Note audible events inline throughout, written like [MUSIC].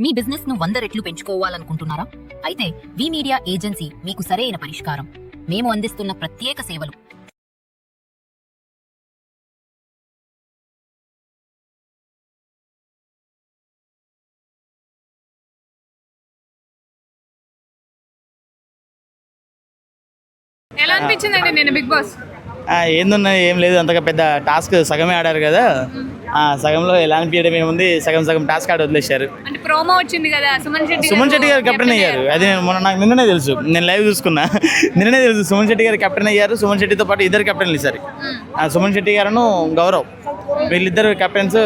మీ బిజినెస్ను వంద రెట్లు పెంచుకోవాలనుకుంటున్నారా? అయితే వి మీడియా ఏజెన్సీ మీకు సరైన పరిష్కారం. మేము అందిస్తున్న ప్రత్యేక సేవలు. ఎలా అనిపించిందండి నేను బిగ్ బాస్? ఆ, ఏందన్నా ఏం లేదు అంతగా పెద్ద టాస్క్ సగమే ఆడారు కదా. సగంలో ఎలా అనిపించడం ఏముంది? సగం సగం టాస్క్ ఆడి వదిలేశారు. అంటే ప్రోమో వచ్చింది కదా సుమన్ శెట్టి సుమన్ శెట్టి గారు కెప్టెన్ అయ్యారు? అది నేను మొన్న నాకు నిన్ననే తెలుసు. నేను లైవ్ చూసుకున్నా. [LAUGHS] నిన్ననే తెలుసు సుమన్ శెట్టి గారు కెప్టెన్ అయ్యారు. సుమన్ శెట్టితో పాటు ఇద్దరు కెప్టెన్లు ఇస్తారు ఆ సుమన్ శెట్టి గారును గౌరవ్. వీళ్ళిద్దరు కెప్టెన్స్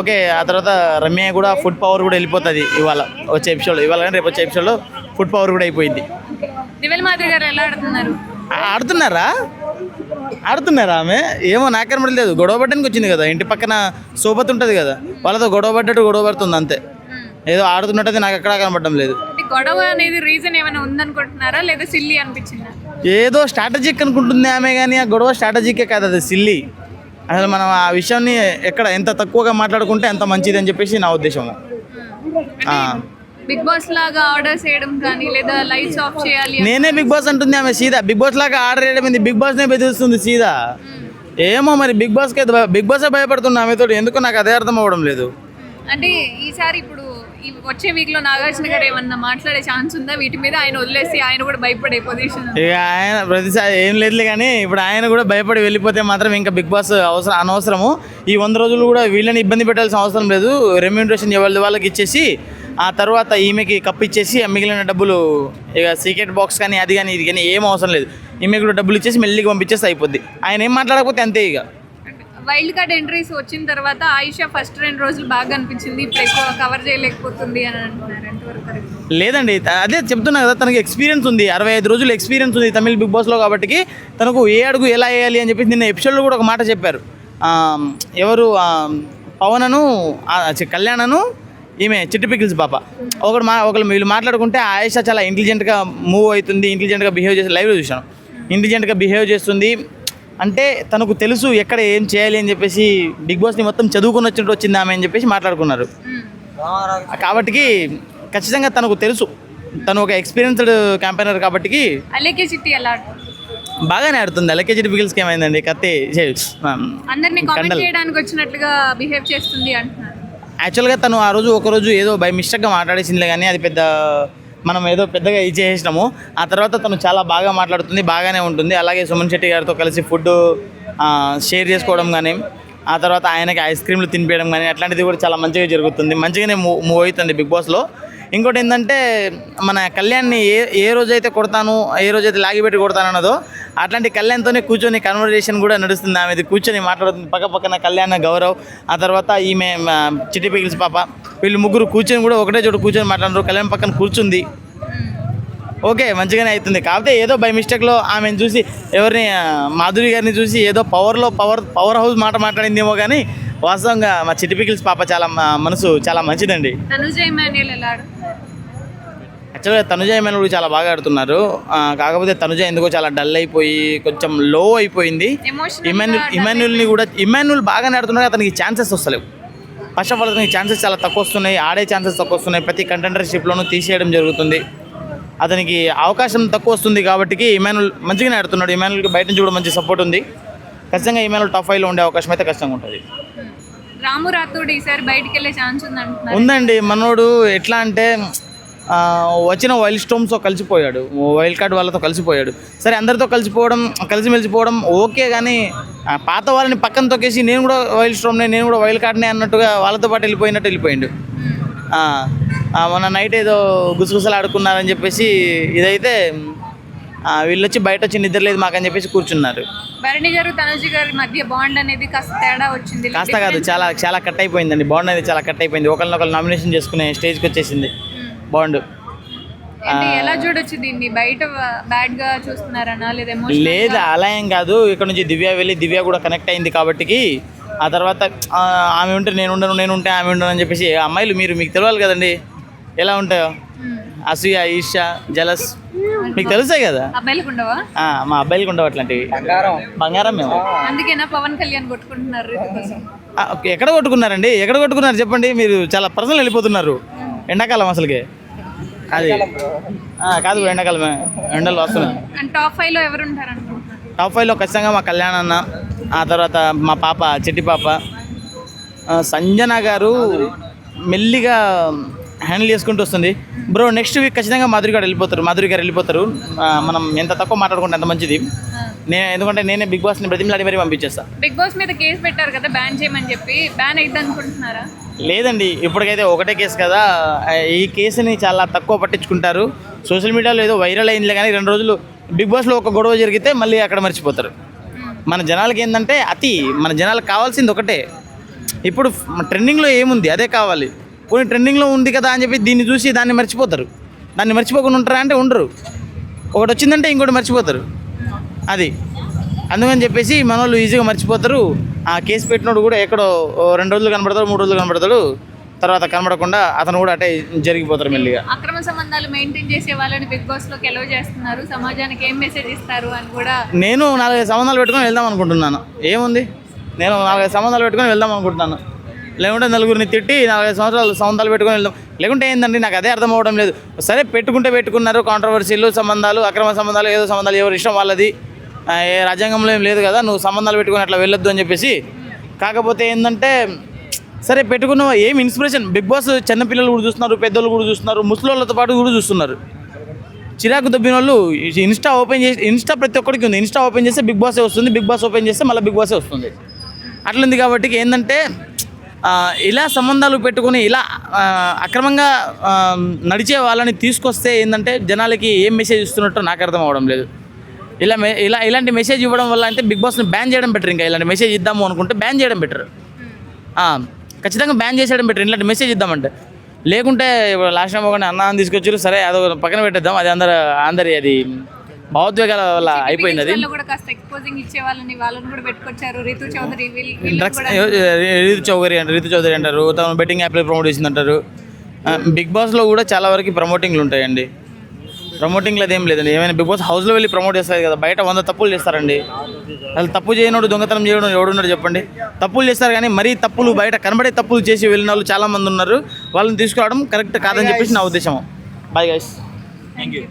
ఓకే ఆ తర్వాత రమ్య కూడా ఫుడ్ పవర్ కూడా వెళ్ళిపోతుంది ఇవాళ వచ్చే ఎపిసోడ్ ఇవాళ కానీ రేపు వచ్చే ఎపిసోడ్లో ఫుడ్ పవర్ కూడా అయిపోయింది. ఆడుతున్నారు? ఆడుతున్నారా ఆమె? ఏమో నాకనబడి లేదు గొడవ పట్టడానికి వచ్చింది కదా. ఇంటి పక్కన సోపతి ఉంటుంది కదా. వాళ్ళతో గొడవ పడ్డట్టు గొడవ పడుతుంది అంతే. ఏదో ఆడుతున్నట్టు నాకు ఎక్కడా కనబడడం లేదు. గొడవ అనేది రీజన్ ఏమైనా ఉందనుకుంటున్నారా? లేదా సిల్లి అనిపించిందా? ఏదో స్ట్రాటజిక్ అనుకుంటుంది ఆమె కానీ ఆ గొడవ స్ట్రాటజికే కాదు అది సిల్లి. అసలు మనం ఆ విషయాన్ని ఎక్కడ ఎంత తక్కువగా మాట్లాడుకుంటే అంత మంచిది అని చెప్పేసి నా ఉద్దేశం. బిగ్ బాస్ లాగా ఆర్డర్స్ చేయడం కానీ లేదా లైట్స్ ఆఫ్ చేయాలి నేనే బిగ్ బాస్ అంటుంది ఆమె సీదా. బిగ్ బాస్ లాగా ఆర్డర్ చేయడం బిగ్ బాస్నే బెదిరిస్తుంది సీదా. ఏమో మరి బిగ్ బాస్కి బిగ్ బాసే భయపడుతున్నా ఆమెతో ఎందుకో నాకు అదే అర్థం అవ్వడం లేదు. అంటే ఈసారి ఇప్పుడు వచ్చే వీక్లో నాగార్జున గారు ఏమన్నా మాట్లాడే ఛాన్స్ ఉందా? వీటి మీద ఆయన వదిలేసి ఆయన కూడా భయపడే పొజిషన్ ఇక ఆయన ప్రతిసారి ఏం లేదులే కానీ ఇప్పుడు ఆయన కూడా భయపడి వెళ్ళిపోతే మాత్రం ఇంకా బిగ్ బాస్ అవసరం అనవసరము. ఈ వంద రోజులు కూడా వీళ్ళని ఇబ్బంది పెట్టాల్సిన అవసరం లేదు. రెమ్యూనరేషన్ ఎవరి వాళ్ళకి ఇచ్చేసి ఆ తర్వాత ఈమెకి కప్ ఇచ్చేసి ఆ మిగిలిన డబ్బులు ఇక సీక్రెట్ బాక్స్ కానీ అది కానీ ఇది కానీ ఏం అవసరం లేదు. ఈమెకి కూడా డబ్బులు ఇచ్చేసి మెల్లిగా పంపించేస్తే అయిపోద్ది. ఆయన ఏం మాట్లాడకపోతే అంతే ఇక. వైల్డ్ కార్డ్ ఎంట్రీస్ వచ్చిన తర్వాత ఆయిషా ఫస్ట్ రెండు రోజులు బాగా అనిపించింది. ఇప్పుడు ఎక్కువ కవర్ చేయలేకపోతుంది అని అంటున్నారు? లేదండి అదే చెప్తున్నా కదా తనకి ఎక్స్పీరియన్స్ ఉంది. అరవై ఐదు రోజులు ఎక్స్పీరియన్స్ ఉంది తమిళ బిగ్ బాస్లో కాబట్టి తనకు ఏ అడుగు ఎలా వేయాలి అని చెప్పి నిన్న ఎపిసోడ్లో కూడా ఒక మాట చెప్పారు. ఎవరు పవనను కళ్యాణను ఈమె చిట్టి పికిల్స్ పాప. ఒకడు మా ఒకరు వీళ్ళు మాట్లాడుకుంటే ఆయేష చాలా ఇంటెలిజెంట్గా మూవ్ అవుతుంది ఇంటెలిజెంట్గా బిహేవ్ చేసి లైవ్లో చూసాను ఇంటెలిజెంట్గా బిహేవ్ చేస్తుంది. అంటే తనకు తెలుసు ఎక్కడ ఏం చేయాలి అని చెప్పేసి బిగ్ బాస్ని మొత్తం చదువుకుని వచ్చినట్టు వచ్చింది ఆమె అని చెప్పేసి మాట్లాడుకున్నారు. కాబట్టి ఖచ్చితంగా తనకు తెలుసు. తను ఒక ఎక్స్పీరియన్స్డ్ క్యాంపెయినర్ కాబట్టి అలేకే చిట్టి ఎలా బాగానే ఆడుతుంది. ఎల్కేజీ పిగిల్స్కి ఏమైందండి? కత్తి అందరినీ కామెంట్ కండలు. చేయడానికి వచ్చినట్లుగా బిహేవ్ చేస్తుంది అంటున్నారు. యాక్చువల్గా తను ఆ రోజు ఒకరోజు ఏదో బై మిస్టేక్గా మాట్లాడేసిందిలే కానీ అది పెద్ద మనం ఏదో పెద్దగా ఇచ్చేసినాము ఆ తర్వాత తను చాలా బాగా మాట్లాడుతుంది బాగానే ఉంటుంది. అలాగే సుమన్ శెట్టి గారితో కలిసి ఫుడ్ షేర్ చేసుకోవడం కానీ ఆ తర్వాత ఆయనకి ఐస్ క్రీమ్లు తినిపించడం కానీ అట్లాంటిది కూడా చాలా మంచిగా జరుగుతుంది. మంచిగానే మూవ్ మూవ్ అవుతుంది బిగ్ బాస్లో. ఇంకోటి ఏంటంటే మన కళ్యాణ్ని ఏ ఏ రోజైతే కొడతాను ఏ రోజైతే లాగిపెట్టి కొడతాను అన్నదో అట్లాంటి కళ్యాణ్తోనే కూర్చొని కన్వర్జేషన్ కూడా నడుస్తుంది. ఆమెది కూర్చొని మాట్లాడుతుంది. పక్క పక్కన కళ్యాణ గౌరవ్ ఆ తర్వాత ఈమె మా చిట్టి పిగిల్స్ పాప. వీళ్ళు ముగ్గురు కూర్చొని కూడా ఒకటే చోటు కూర్చొని మాట్లాడరు. కళ్యాణ్ పక్కన కూర్చుంది. ఓకే మంచిగానే అవుతుంది. కాకపోతే ఏదో బై మిస్టేక్లో ఆమెను చూసి ఎవరిని మాధురి గారిని చూసి ఏదో పవర్లో పవర్ పవర్ హౌస్ మాట మాట్లాడిందేమో కానీ వాస్తవంగా మా చిట్టి పికిల్స్ పాప చాలా మనసు చాలా మంచిదండి తనుజ ఇమాన్యుల్ ఎలా ఆడుతున్నారు యాక్చువల్గా తనుజ ఎమ్మెల్యే కూడా చాలా బాగా ఆడుతున్నారు. కాకపోతే తనుజ ఎందుకో చాలా డల్ అయిపోయి కొంచెం లో అయిపోయింది. ఇమాన్యుల్ ఇమాన్యుల్ని కూడా ఇమాన్యుల్ బాగానే ఆడుతున్నాడు అతనికి ఛాన్సెస్ వస్తలేవు. ఫస్ట్ ఆఫ్ ఆల్ అతనికి ఛాన్సెస్ చాలా తక్కువ వస్తున్నాయి ఆడే ఛాన్సెస్ తక్కువ వస్తున్నాయి. ప్రతి కంటెండర్షిప్లోనూ తీసేయడం జరుగుతుంది. అతనికి అవకాశం తక్కువ వస్తుంది కాబట్టి ఇమాన్యుల్ మంచిగానే ఆడుతున్నాడు. ఇమాన్యుల్కి బయట నుంచి కూడా మంచి సపోర్ట్ ఉంది. ఖచ్చితంగా ఇమాన్యుల్ టాప్ ఫైవ్లో ఉండే అవకాశం అయితే కష్టంగా ఉంటుంది. రాము రాథోడ్ ఈసారి బయటికి వెళ్ళే ఛాన్స్ ఉందండి. మనోడు ఎట్లా అంటే వచ్చిన వైల్డ్ స్టోమ్స్తో కలిసిపోయాడు. వైల్డ్ కార్డ్ వాళ్ళతో కలిసిపోయాడు. సరే అందరితో కలిసిపోవడం కలిసిమెలిసిపోవడం ఓకే కానీ పాత వాళ్ళని పక్కన తొక్కేసి నేను కూడా వైల్డ్ స్టోమ్నే నేను కూడా వైల్డ్ కార్డ్నే అన్నట్టుగా వాళ్ళతో పాటు వెళ్ళిపోయినట్టు వెళ్ళిపోయిండు. మొన్న నైట్ ఏదో గుసగుసలు ఆడుకున్నారని చెప్పేసి ఇదైతే వీళ్ళు వచ్చి బయట వచ్చి నిద్ర లేదు మాకని చెప్పేసి కూర్చున్నారు. భరణి గారు తనుజ గారి మధ్య బాండ్ అనేది కాస్త తేడా వచ్చింది. కాస్త కాదు చాలా చాలా కట్ అయిపోయిందండి. బాండ్ అనేది చాలా కట్ అయిపోయింది. ఒకరినొకరు నామినేషన్ చేసుకునే స్టేజ్కి వచ్చేసింది. బాండ్. ఎలా చూడొచ్చు దీన్ని? బయట బ్యాడ్గా చూస్తున్నారనా? లేదా అలా ఏం కాదు. ఇక్కడ నుంచి దివ్య వెళ్ళి దివ్య కూడా కనెక్ట్ అయింది కాబట్టి ఆ తర్వాత ఆమె ఉంటే నేను ఉండను నేను ఉంటే ఆమె ఉండను అని చెప్పేసి అమ్మాయిలు మీరు మీకు తెలియాలి కదండి. ఎలా ఉంటాయో? అసూయ ఈర్ష జలస్ మీకు తెలుసాయి కదా? అబ్బాయిలకు ఉండవా? ఆ, మా అబ్బాయిలకు ఉండవు అట్లాంటివి. బంగారం. బంగారం మేము అందుకేనా పవన్ కళ్యాణ్ కొట్టుకుంటున్నారు ఎక్కడ కొట్టుకున్నారండి? ఎక్కడ కొట్టుకున్నారు? చెప్పండి. మీరు చాలా పర్సనల్ వెళ్ళిపోతున్నారు. ఎండాకాలం అసలుకి. అది. ఆ, కాదు బ్రో ఎండాకాలమే. ఎండలు వస్తున్నాయి. అండ్ టాప్ ఫైవ్లో ఎవరు ఉంటారు టాప్ ఫైవ్లో ఖచ్చితంగా మా కళ్యాణ్ అన్న ఆ తర్వాత మా పాప చిట్టి పాప. ఆ, సంజన గారు మెల్లిగా హ్యాండిల్ చేసుకుంటూ వస్తుంది. బ్రో నెక్స్ట్ వీక్ ఖచ్చితంగా మాధురి గారు వెళ్ళిపోతారు. మాధురి గారు వెళ్ళిపోతారు. ఆ, మనం ఎంత తక్కువ మాట్లాడుకుంటే అంత మంచిది. నేను ఎందుకంటే నేనే బిగ్ బాస్ని బ్రతిమలాడి మరీ పంపించేస్తా. బిగ్ బాస్ మీద కేసు పెట్టారు కదా బ్యాన్ చేయమని చెప్పి. బ్యాన్ అయింది అనుకుంటున్నారా? లేదండి ఇప్పటికైతే ఒకటే కేసు కదా. ఈ కేసుని చాలా తక్కువ పట్టించుకుంటారు. సోషల్ మీడియాలో ఏదో వైరల్ అయిందిలే కానీ రెండు రోజులు బిగ్ బాస్లో ఒక గొడవ జరిగితే మళ్ళీ అక్కడ మర్చిపోతారు. మన జనాలకి ఏంటంటే అతి మన జనాలకు కావాల్సింది ఒకటే. ఇప్పుడు ట్రెండింగ్లో ఏముంది? అదే కావాలి. కొన్ని ట్రెండింగ్లో ఉంది కదా అని చెప్పి దీన్ని చూసి దాన్ని మర్చిపోతారు. దాన్ని మర్చిపోకుండా ఉంటారా అంటే ఉండరు. ఒకటి వచ్చిందంటే ఇంకోటి మర్చిపోతారు. అది. అందుకని చెప్పేసి మన వాళ్ళు ఈజీగా మర్చిపోతారు. ఆ కేసు పెట్టినోడు కూడా ఎక్కడో రెండు రోజులు కనబడతాడు మూడు రోజులు కనబడతాడు. తర్వాత కనబడకుండా అతను కూడా అటే జరిగిపోతారు మెల్లిగా. అక్రమ సంబంధాలు మెయింటైన్ చేసే వాళ్ళని బిగ్ బాస్లోకి ఎలో చేస్తున్నారు. సమాజానికి ఏం మెసేజ్ ఇస్తారు అని కూడా నేను నాలుగైదు సంబంధాలు పెట్టుకొని వెళ్దాం అనుకుంటున్నాను. ఏముంది? నేను నాలుగైదు సంబంధాలు పెట్టుకొని వెళ్దాం అనుకుంటున్నాను. లేకుంటే నలుగురిని తిట్టి నాలుగైదు సంవత్సరాలు సంబంధాలు పెట్టుకొని వెళ్దాం. లేకుంటే ఏందండి? నాకు అదే అర్థం అవ్వడం లేదు. సరే పెట్టుకుంటే పెట్టుకున్నారు. కాంట్రవర్సీలు సంబంధాలు అక్రమ సంబంధాలు ఏదో సంబంధాలు ఎవరి ఇష్టం వాళ్ళది. ఏ రాజ్యాంగంలో ఏం లేదు కదా నువ్వు సంబంధాలు పెట్టుకుని అట్లా వెళ్ళొద్దు అని చెప్పేసి. కాకపోతే ఏంటంటే సరే పెట్టుకున్న ఏం ఇన్స్పిరేషన్? బిగ్ బాస్ చిన్నపిల్లలు కూడా చూస్తున్నారు పెద్దోళ్ళు కూడా చూస్తున్నారు ముసలోళ్ళతో పాటు కూడా చూస్తున్నారు. చిరాకు దొబ్బిన వాళ్ళు ఇన్స్టా ఓపెన్ చేసి ఇన్స్టా ప్రతి ఒక్కరికి ఉంది. ఇన్స్టా ఓపెన్ చేస్తే బిగ్ బాసే వస్తుంది బిగ్ బాస్ ఓపెన్ చేస్తే మళ్ళీ బిగ్ బాసే వస్తుంది. అట్లుంది కాబట్టి ఏంటంటే ఇలా సంబంధాలు పెట్టుకొని ఇలా అక్రమంగా నడిచే వాళ్ళని తీసుకొస్తే ఏంటంటే జనాలకి ఏం మెసేజ్ ఇస్తున్నట్టు నాకు అర్థం అవడం లేదు. ఇలా మె- ఇలా ఇలాంటి మెసేజ్ ఇవ్వడం వల్ల అంటే బిగ్ బాస్ని బ్యాన్ చేయడం బెటర్ ఇంకా. ఇలాంటి మెసేజ్ ఇద్దాము అనుకుంటే బ్యాన్ చేయడం బెటర్ ఖచ్చితంగా బ్యాన్ చేసేయడం బెటర్ ఇలాంటి మెసేజ్ ఇద్దామంటే. లేకుంటే ఇప్పుడు లాస్ట్ టైం ఒక అన్నాన్ని తీసుకొచ్చారు సరే అదో పక్కన పెట్టేద్దాం. అది అందరు అందరి అది భావోద్వేగాల వల్ల అయిపోయింది అది. డ్రగ్స్ రీతు చౌదరి అంటారు. రీతు చౌదరి అంటారు. తను బెట్టింగ్ యాప్లో ప్రమోట్ చేసింది అంటారు. బిగ్ బాస్లో కూడా చాలా వరకు ప్రమోటింగ్లు ఉంటాయండి. ప్రమోటింగ్లు అదేం లేదండి. ఏమైనా బిగ్ బాస్ హౌస్లో వెళ్ళి ప్రమోట్ చేస్తారు కదా బయట వంద తప్పులు చేస్తారండి. అసలు తప్పు చేయనోడు దొంగతనం చేయడం ఎవడున్నాడు చెప్పండి. తప్పులు చేస్తారు కానీ మరీ తప్పులు బయట కనబడే తప్పులు చేసి వెళ్ళిన వాళ్ళు చాలా మంది ఉన్నారు. వాళ్ళని తీసుకురావడం కరెక్ట్ కాదని చెప్పేసి నా ఉద్దేశం బాయ్ గైస్ థ్యాంక్ యూ